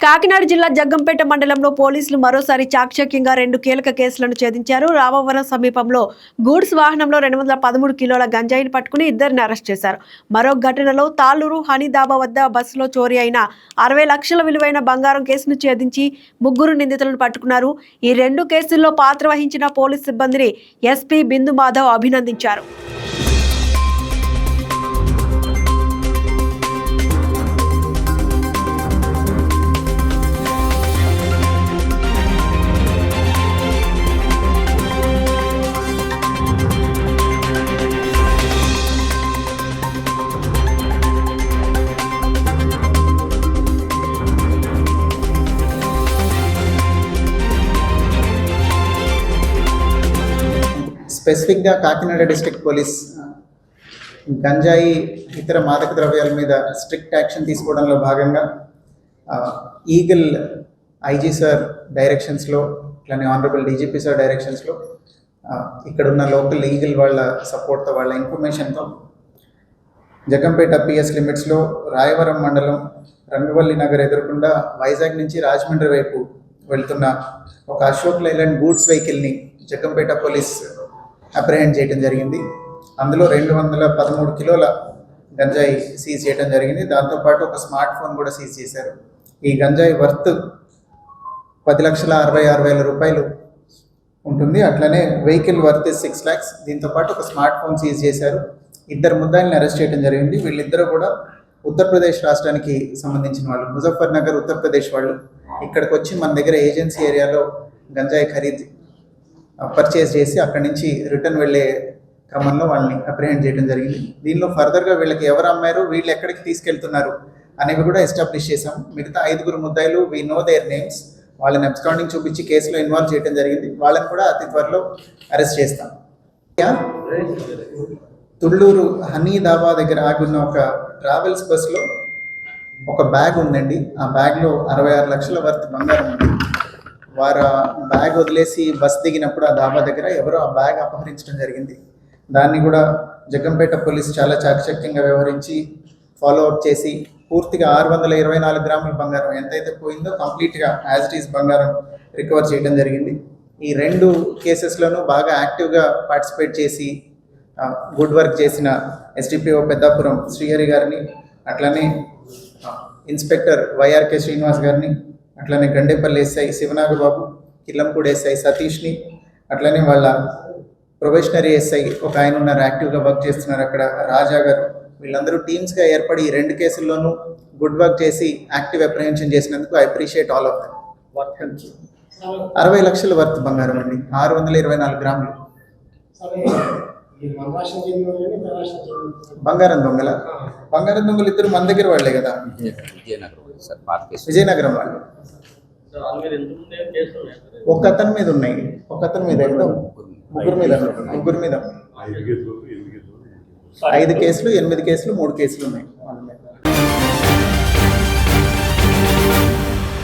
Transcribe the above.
కాకినాడ జిల్లా జగ్గంపేట మండలంలో పోలీసులు మరోసారి చాకచక్యంగా రెండు కీలక కేసులను ఛేదించారు. రామవరం సమీపంలో గూడ్స్ వాహనంలో రెండు వందల పదమూడు కిలోల గంజాయిని పట్టుకుని ఇద్దరిని అరెస్ట్ చేశారు. మరో ఘటనలో తాళూరు హనీదాబా వద్ద బస్సులో చోరీ అయిన అరవై లక్షల విలువైన బంగారం కేసును ఛేదించి ముగ్గురు నిందితులను పట్టుకున్నారు. ఈ రెండు కేసుల్లో పాత్ర వహించిన పోలీస్ సిబ్బందిని ఎస్పీ బిందు మాధవ్ అభినందించారు. స్పెసిఫిక్గా కాకినాడ డిస్ట్రిక్ట్ పోలీస్ గంజాయి ఇతర మాదక ద్రవ్యాల మీద స్ట్రిక్ట్ యాక్షన్ తీసుకోవడంలో భాగంగా ఈగల్ ఐజీ సార్ డైరెక్షన్స్లో ఇట్లానే ఆనరబుల్ డీజీపీ సార్ డైరెక్షన్స్లో ఇక్కడ ఇక్కడున్న లోకల్ ఈగల్ వాళ్ళ సపోర్ట్తో వాళ్ళ ఇన్ఫర్మేషన్తో జగంపేట పిఎస్ లిమిట్స్లో రాయవరం మండలం రంగవల్లి నగర్ ఎదురకుండా వైజాగ్ నుంచి రాజమండ్రి వైపు వెళ్తున్న ఒక అశోక్ లైలాండ్ గూడ్స్ వెహికల్ని జగంపేట పోలీస్ అప్రహెండ్ చేయడం జరిగింది. అందులో రెండు వందల పదమూడు కిలోల గంజాయి సీజ్ చేయడం జరిగింది. దాంతోపాటు ఒక స్మార్ట్ ఫోన్ కూడా సీజ్ చేశారు. ఈ గంజాయి వర్త్ పది లక్షల అరవై ఆరు వేల రూపాయలు ఉంటుంది. అట్లనే వెహికల్ వర్త్ సిక్స్ ల్యాక్స్ దీంతో పాటు ఒక స్మార్ట్ ఫోన్ సీజ్ చేశారు. ఇద్దరు ముద్దాయిల్ని అరెస్ట్ చేయడం జరిగింది. వీళ్ళిద్దరూ కూడా ఉత్తరప్రదేశ్ రాష్ట్రానికి సంబంధించిన వాళ్ళు. ముజఫర్ నగర్ ఉత్తరప్రదేశ్ వాళ్ళు ఇక్కడికి వచ్చి మన దగ్గర ఏజెన్సీ ఏరియాలో గంజాయి ఖరీదు పర్చేస్ చేసి అక్కడి నుంచి రిటర్న్ వెళ్ళే క్రమంలో వాళ్ళని అప్రిహెండ్ చేయడం జరిగింది. దీనిలో ఫర్దర్గా వీళ్ళకి ఎవరు అమ్మారు వీళ్ళు ఎక్కడికి తీసుకెళ్తున్నారు అనేవి కూడా ఎస్టాబ్లిష్ చేశాం. మిగతా ఐదుగురు ముద్దాయిలు వీ నో దేర్ నేమ్స్ వాళ్ళని అబ్స్కాండింగ్ చూపించి కేసులో ఇన్వాల్వ్ చేయడం జరిగింది. వాళ్ళని కూడా అతి త్వరలో అరెస్ట్ చేస్తాం. యా? తుళ్ళూరు హనీ దాబా దగ్గర ఆగున్న ఒక ట్రావెల్స్ బస్సులో ఒక బ్యాగ్ ఉందండి. ఆ బ్యాగ్లో అరవై ఆరు లక్షల వర్త్ బంగారం ఉంది. వారు బ్యాగ్ వదిలేసి బస్ దిగినప్పుడు ఆ దాబా దగ్గర ఎవరో ఆ బ్యాగ్ అపహరించడం జరిగింది. దాన్ని కూడా జగ్గంపేట పోలీసు చాలా చాకచక్యంగా వ్యవహరించి ఫాలో అప్ చేసి పూర్తిగా ఆరు వందల ఇరవై నాలుగు గ్రాముల బంగారం ఎంతైతే పోయిందో కంప్లీట్గా యాజ్ ఇట్ ఈస్ బంగారం రికవర్ చేయడం జరిగింది. ఈ రెండు కేసెస్లోనూ బాగా యాక్టివ్గా పార్టిసిపేట్ చేసి గుడ్ వర్క్ చేసిన ఎస్డిపిఓ పెద్దాపురం శ్రీహరి గారిని అట్లనే ఇన్స్పెక్టర్ వైఆర్కే శ్రీనివాస్ గారిని అట్లనే గండేపల్లి ఎస్ఐ శివనాగబాబు కిల్లంపూడి ఎస్ఐ సతీష్ని అట్లనే వాళ్ళ ప్రొబేషనరీ ఎస్ఐ ఒక ఆయన ఉన్నారు యాక్టివ్గా వర్క్ చేస్తున్నారు అక్కడ. రాజా గారు వీళ్ళందరూ టీమ్స్గా ఏర్పడి ఈ రెండు కేసుల్లోనూ గుడ్ వర్క్ చేసి యాక్టివ్ అప్రహెన్షన్ చేసినందుకు I appreciate all of them. అరవై లక్షల వర్త్ బంగారం అండి. ఆరు వందల ఇరవై నాలుగు గ్రాములు. బంగారం దొంగల. బంగారం దొంగలు ఇద్దరు మన దగ్గర వాళ్ళే కదా? విజయనగరం సార్ వాళ్ళు? ఒక అతని మీద ఉన్నాయి. ఒక అతని మీద ముగ్గురు మీద. ముగ్గురు మీద. ఐదు కేసులు ఎనిమిది కేసులు మూడు కేసులు ఉన్నాయి.